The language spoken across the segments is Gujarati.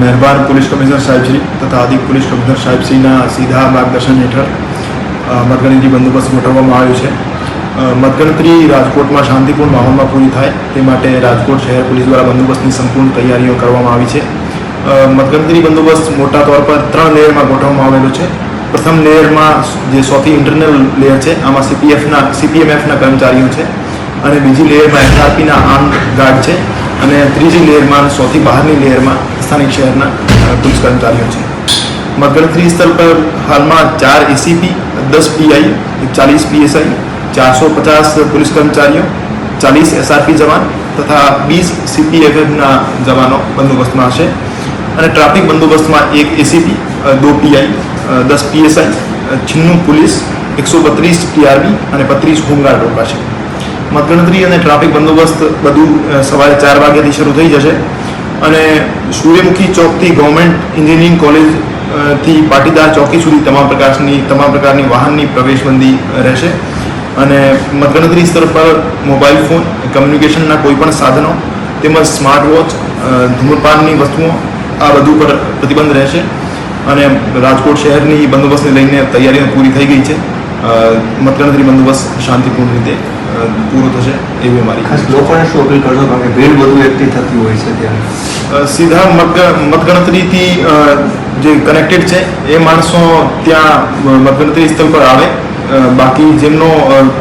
મહેરબાન પોલીસ કમિશનર સાહેબશ્રી તથા અધિક પોલીસ કમિશનર સાહેબશ્રીના સીધા માર્ગદર્શન હેઠળ મતગણતરી બંદોબસ્ત ગોઠવવામાં આવ્યો છે. મતગણતરી રાજકોટમાં શાંતિપૂર્ણ માહોલમાં પૂરી થાય તે માટે રાજકોટ શહેર પોલીસ દ્વારા બંદોબસ્તની સંપૂર્ણ તૈયારીઓ કરવામાં આવી છે. મતગણતરી બંદોબસ્ત મોટા તौर પર ત્રણ લેયરમાં ગોઠવવામાં આવેલો છે. પ્રથમ લેયરમાં જે સૌથી ઇન્ટરનલ લેયર છે, આમાં સીપીએફના સીપીએમએફના કર્મચારીઓ છે અને બીજી લેયરમાં એસઆરપીના આર્મ ગાર્ડ છે અને ત્રીજી લેયરમાં સૌથી બહારની લેયરમાં સ્થાનિક શહેરના પોલીસ કર્મચારીઓ છે મતગણતરી સ્થળ પર હાલમાં ચાર એસીપી દસ પીઆઈ ચાલીસ પીએસઆઈ ચારસો પચાસ પોલીસ કર્મચારીઓ ચાલીસ એસઆરપી જવાન તથા વીસ સીપીએફએફના જવાનો બંદોબસ્તમાં હશે અને ટ્રાફિક બંદોબસ્તમાં એક એસીપી દો પીઆઈ દસ પીએસઆઈ છન્નું પોલીસ એકસો બત્રીસ ટીઆરબી અને બત્રીસ હોમગાર્ડ રોકાશે મતગણતરી અને ટ્રાફિક બંદોબસ્ત બધું સવારે ચાર વાગ્યાથી શરૂ થઈ જશે અને સૂર્યમુખી ચોકથી ગવર્મેન્ટ એન્જિનિયરિંગ કોલેજથી પાટીદાર ચોકી સુધી તમામ પ્રકારની તમામ પ્રકારની વાહનની પ્રવેશબંધી રહેશે. અને મતગણતરી સ્તર પર મોબાઈલ ફોન કમ્યુનિકેશનના કોઈપણ સાધનો તેમજ સ્માર્ટ વોચ ધૂમ્રપાનની વસ્તુઓ આ બધું પર પ્રતિબંધ રહેશે. અને રાજકોટ શહેરની બંદોબસ્તને લઈને તૈયારીઓ પૂરી થઈ ગઈ છે. મતગણતરી બંદોબસ્ત શાંતિપૂર્ણ રીતે પૂરો થશે એવી અમારી ખાસ લોકોને શું અપીલ કરશો? કારણ કે ભીડ વધુ એકઠી થતી હોય છે ત્યાં સીધા મત મતગણતરીથી જે કનેક્ટેડ છે એ માણસો ત્યાં મતગણતરી સ્થળ પર આવે. બાકી જેમનો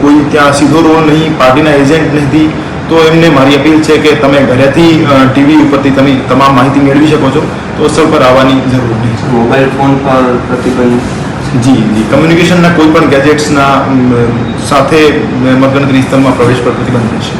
કોઈ ત્યાં સીધો રોલ નહીં પાર્ટીના એજન્ટ નથી તો એમને મારી અપીલ છે કે તમે ઘરેથી ટીવી ઉપરથી તમે તમામ માહિતી મેળવી શકો છો. તો સ્થળ પર આવવાની જરૂર નહીં. મોબાઈલ ફોન પર પ્રતિબંધ જી જી. કમ્યુનિકેશનના કોઈ પણ ગેજેટ્સના સાથે મતગણતરી સ્તંભમાં પ્રવેશ પર પ્રતિબંધ રહેશે.